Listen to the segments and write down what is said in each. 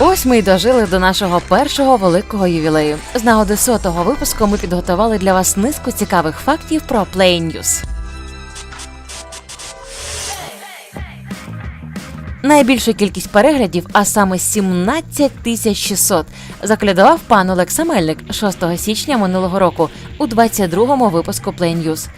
Ось ми й дожили до нашого першого великого ювілею. З нагоди сотого випуску ми підготували для вас низку цікавих фактів про Play News. Найбільшу кількість переглядів, а саме 17 тисяч 600, заколядував пан Олекса Мельник 6 січня минулого року у 22-му випуску Play News.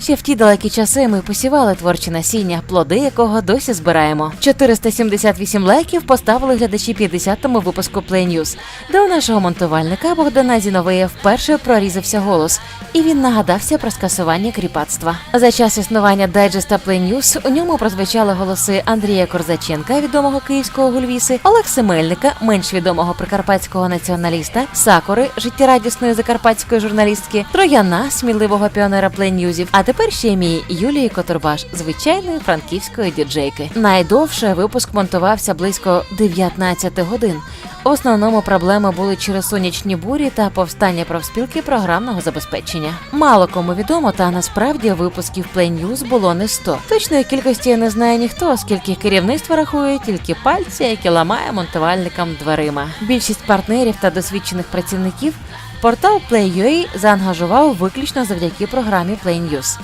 Ще в ті далекі часи ми посівали творче насіння, плоди якого досі збираємо. 478 лайків поставили глядачі 50-му випуску Play News, де у нашого монтувальника Богдана Зіновия вперше прорізався голос, і він нагадався про скасування кріпацтва. За час існування дайджеста Play News у ньому прозвучали голоси Андрія Корзаченка, відомого київського гульвіси, Олекси Мельника, менш відомого прикарпатського націоналіста, Сакури, життєрадісної закарпатської журналістки, Трояна, сміливого піонера пленюзів, а тепер ще мій Юлії Котурбаш, звичайної франківської діджейки. Найдовше випуск монтувався близько 19 годин. В основному проблеми були через сонячні бурі та повстання профспілки програмного забезпечення. Мало кому відомо, та насправді випусків Play News було не 100. Точної кількості не знає ніхто, оскільки керівництво рахує тільки пальці, які ламає монтувальникам дверима. Більшість партнерів та досвідчених працівників портал Play.ua заангажував виключно завдяки програмі Play News.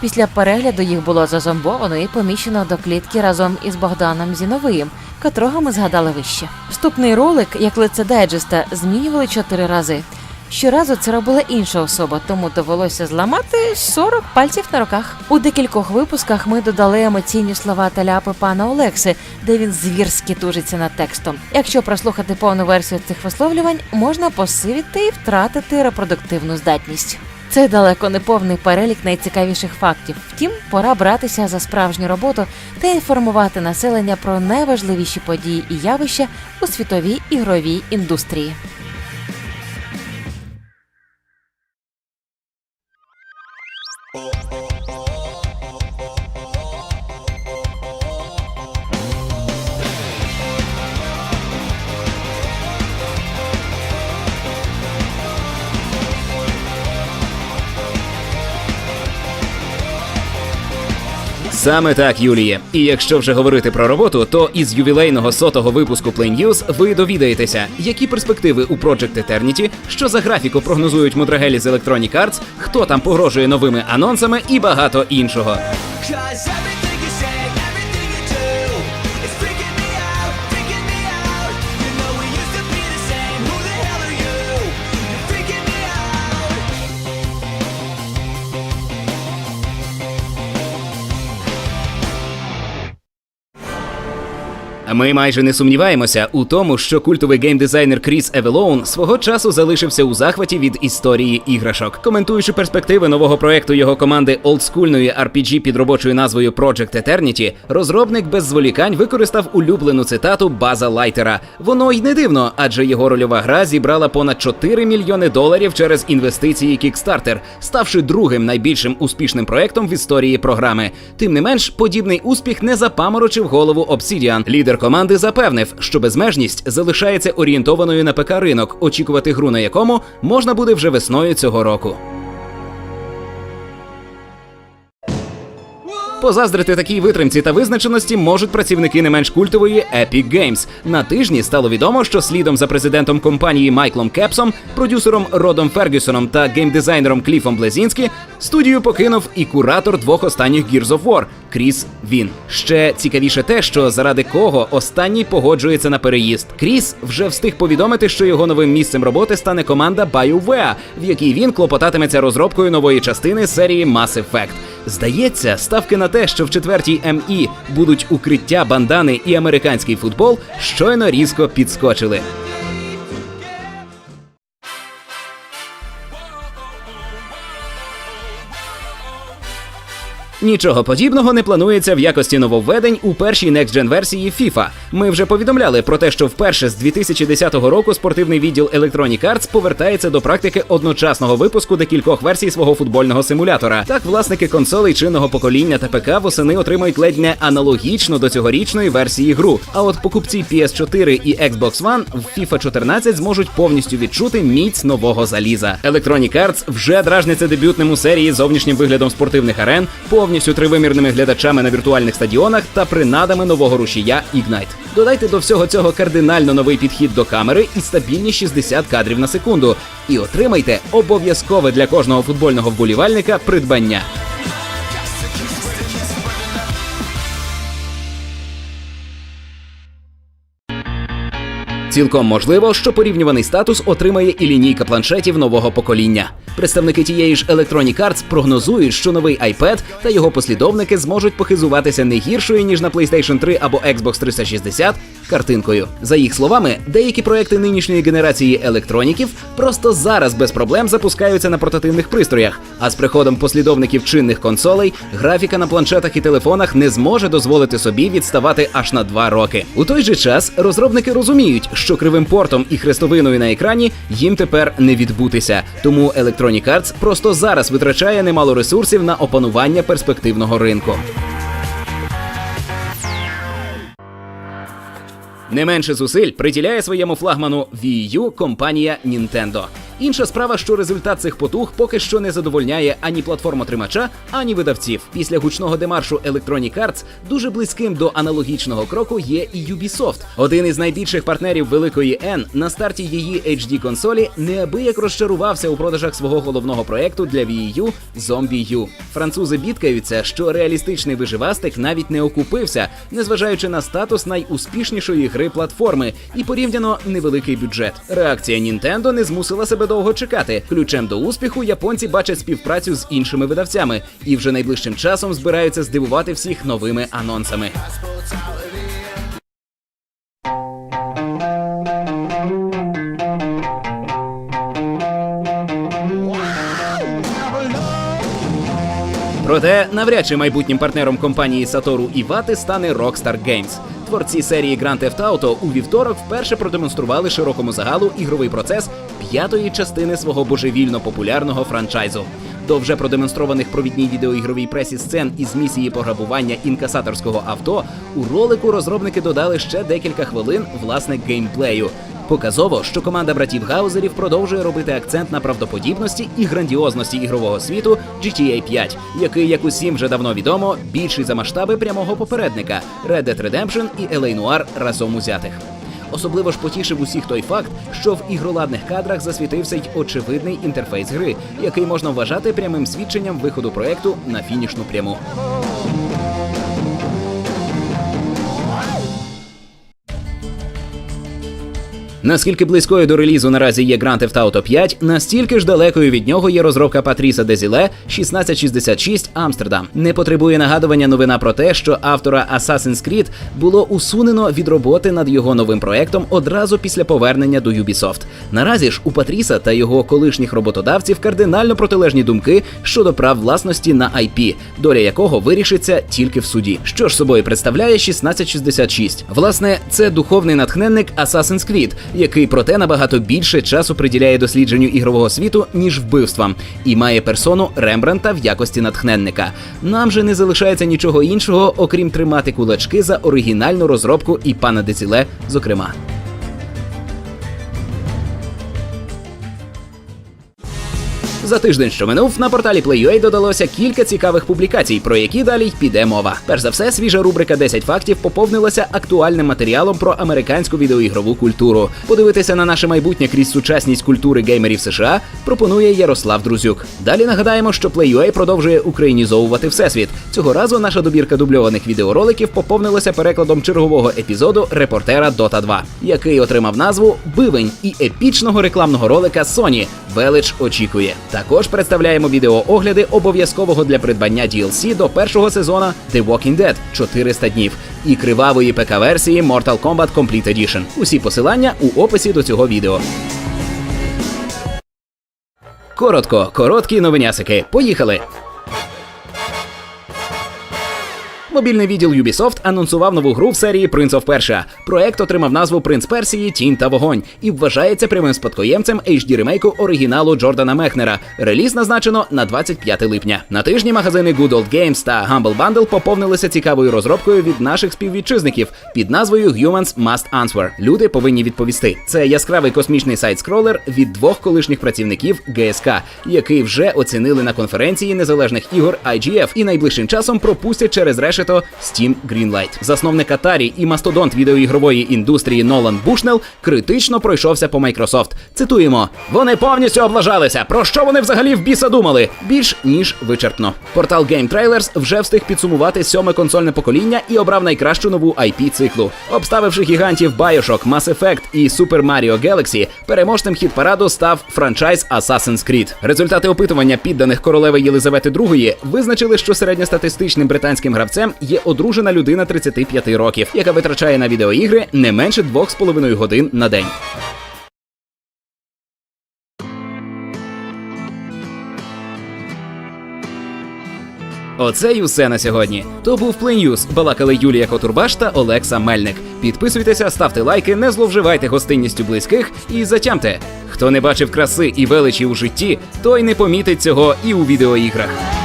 Після перегляду їх було зазомбовано і поміщено до клітки разом із Богданом Зіновиєм, котрого ми згадали вище. Вступний ролик, як лице дайджеста, змінювали чотири рази. Щоразу це робила інша особа, тому довелося зламати 40 пальців на руках. У декількох випусках ми додали емоційні слова та ляпи пана Олекси, де він звірськи тужиться над текстом. Якщо прослухати повну версію цих висловлювань, можна посивіти і втратити репродуктивну здатність. Це далеко не повний перелік найцікавіших фактів. Втім, пора братися за справжню роботу та інформувати населення про найважливіші події і явища у світовій ігровій індустрії. Саме так, Юліє. І якщо вже говорити про роботу, то із ювілейного сотого випуску Play News ви довідаєтеся, які перспективи у Project Eternity, що за графіку прогнозують мудрагелі з Electronic Arts, хто там погрожує новими анонсами і багато іншого. Ми майже не сумніваємося у тому, що культовий геймдизайнер Кріс Евелоун свого часу залишився у захваті від історії іграшок. Коментуючи перспективи нового проекту його команди олдскульної RPG під робочою назвою Project Eternity, розробник без зволікань використав улюблену цитату База Лайтера. Воно й не дивно, адже його рольова гра зібрала понад 4 мільйони доларів через інвестиції Kickstarter, ставши другим найбільшим успішним проектом в історії програми. Тим не менш, подібний успіх не запаморочив голову Obsidian. Лідер команди запевнив, що безмежність залишається орієнтованою на ПК ринок, очікувати гру на якому можна буде вже весною цього року. Позаздрити такій витримці та визначеності можуть працівники не менш культової Epic Games. На тижні стало відомо, що слідом за президентом компанії Майклом Кепсом, продюсером Родом Фергюсоном та геймдизайнером Кліфом Блезінські студію покинув і куратор двох останніх Gears of War Кріс Він. Ще цікавіше те, що заради кого останній погоджується на переїзд. Кріс вже встиг повідомити, що його новим місцем роботи стане команда BioWare, в якій він клопотатиметься розробкою нової частини серії Mass Effect. Здається, ставки на те, що в четвертій МІ будуть укриття бандани і американський футбол, щойно різко підскочили. Нічого подібного не планується в якості нововведень у першій Next Gen версії FIFA. Ми вже повідомляли про те, що вперше з 2010 року спортивний відділ Electronic Arts повертається до практики одночасного випуску декількох версій свого футбольного симулятора. Так, власники консолей чинного покоління та ПК восени отримують ледь не аналогічно до цьогорічної версії гру. А от покупці PS4 і Xbox One в FIFA 14 зможуть повністю відчути міць нового заліза. Electronic Arts вже дражниться дебютним у серії зовнішнім виглядом спортивних арен, повністю повністю тривимірними глядачами на віртуальних стадіонах та принадами нового рушія Ignite. Додайте до всього цього кардинально новий підхід до камери і стабільні 60 кадрів на секунду. І отримайте обов'язкове для кожного футбольного вболівальника придбання. Цілком можливо, що порівнюваний статус отримає і лінійка планшетів нового покоління. Представники тієї ж Electronic Arts прогнозують, що новий iPad та його послідовники зможуть похизуватися не гіршою ніж на PlayStation 3 або Xbox 360 картинкою. За їх словами, деякі проекти нинішньої генерації електроніків просто зараз без проблем запускаються на портативних пристроях. А з приходом послідовників чинних консолей графіка на планшетах і телефонах не зможе дозволити собі відставати аж на два роки. У той же час розробники розуміють, що кривим портом і хрестовиною на екрані їм тепер не відбутися. Тому Electronic Arts просто зараз витрачає немало ресурсів на опанування перспективного ринку. Не менше зусиль приділяє своєму флагману Wii U компанія Nintendo. Інша справа, що результат цих потуг поки що не задовольняє ані платформотримача, ані видавців. Після гучного демаршу Electronic Arts дуже близьким до аналогічного кроку є і Ubisoft. Один із найбільших партнерів великої N на старті її HD консолі неабияк розчарувався у продажах свого головного проекту для Wii U Zombie U. Французи бідкаються, що реалістичний виживастик навіть не окупився, незважаючи на статус найуспішнішої гри платформи і порівняно невеликий бюджет. Реакція Nintendo не змусила себе довго чекати. Ключем до успіху японці бачать співпрацю з іншими видавцями і вже найближчим часом збираються здивувати всіх новими анонсами. Проте навряд чи майбутнім партнером компанії Satoru Iwata стане Rockstar Games. Творці серії Grand Theft Auto у вівторок вперше продемонстрували широкому загалу ігровий процес п'ятої частини свого божевільно популярного франчайзу. До вже продемонстрованих провідній відеоігровій пресі сцен із місії пограбування інкасаторського авто у ролику розробники додали ще декілька хвилин власне геймплею. Показово, що команда братів Гаузерів продовжує робити акцент на правдоподібності і грандіозності ігрового світу GTA 5, який, як усім вже давно відомо, більший за масштаби прямого попередника Red Dead Redemption і LA Noire разом узятих. Особливо ж потішив усіх той факт, що в ігроладних кадрах засвітився й очевидний інтерфейс гри, який можна вважати прямим свідченням виходу проекту на фінішну пряму. Наскільки близькою до релізу наразі є Grand Theft Auto 5, настільки ж далекою від нього є розробка Патріса Дезіле 1666 Амстердам. Не потребує нагадування новина про те, що автора Assassin's Creed було усунено від роботи над його новим проектом одразу після повернення до Ubisoft. Наразі ж у Патріса та його колишніх роботодавців кардинально протилежні думки щодо прав власності на IP, доля якого вирішиться тільки в суді. Що ж собою представляє 1666? Власне, це духовний натхненник Assassin's Creed, який проте набагато більше часу приділяє дослідженню ігрового світу, ніж вбивствам, і має персону Рембранта в якості натхненника. Нам же не залишається нічого іншого, окрім тримати кулачки за оригінальну розробку і пана Деціле, зокрема. За тиждень, що минув, на порталі Play.ua додалося кілька цікавих публікацій, про які далі й піде мова. Перш за все, свіжа рубрика «10 фактів поповнилася актуальним матеріалом про американську відеоігрову культуру. Подивитися на наше майбутнє крізь сучасність культури геймерів США пропонує Ярослав Друзюк. Далі нагадаємо, що Play.ua продовжує українізовувати всесвіт. Цього разу наша добірка дубльованих відеороликів поповнилася перекладом чергового епізоду репортера Dota 2, який отримав назву Бивень і епічного рекламного ролика Sony Велич очікує. Також представляємо відеоогляди обов'язкового для придбання DLC до першого сезона The Walking Dead 400 днів і кривавої ПК-версії Mortal Kombat Complete Edition. Усі посилання у описі до цього відео. Коротко, короткі новинясики. Поїхали! Мобільний відділ Ubisoft анонсував нову гру в серії Prince of Persia. Проект отримав назву Принц Персії, Тінь та Вогонь і вважається прямим спадкоємцем HD ремейку оригіналу Джордана Мехнера. Реліз назначено на 25 липня. На тижні магазини Good Old Games та Humble Bundle поповнилися цікавою розробкою від наших співвітчизників під назвою Humans Must Answer. Люди повинні відповісти. Це яскравий космічний сайт-скролер від двох колишніх працівників ГСК, який вже оцінили на конференції незалежних ігор IGF і найближчим часом пропустять через решето Steam Greenlight. Засновник Atari і мастодонт відеоігрової індустрії Нолан Бушнел критично пройшовся по Microsoft. Цитуємо: вони повністю облажалися. Про що вони взагалі в біса думали? Більш ніж вичерпно. Портал Game Trailers вже встиг підсумувати сьоме консольне покоління і обрав найкращу нову IP циклу. Обставивши гігантів Bioshock, Mass Effect і Super Mario Galaxy, переможцем хіт параду став франчайз Assassin's Creed. Результати опитування підданих королеви Єлизавети II визначили, що середньостатистичним британським гравцем є одружена людина 35 років, яка витрачає на відеоігри не менше 2,5 годин на день. Оце й усе на сьогодні. То був Плейньюз. Балакали Юлія Котурбаш та Олекса Мельник. Підписуйтеся, ставте лайки, не зловживайте гостинністю близьких і затямте. Хто не бачив краси і величі у житті, той не помітить цього і у відеоіграх.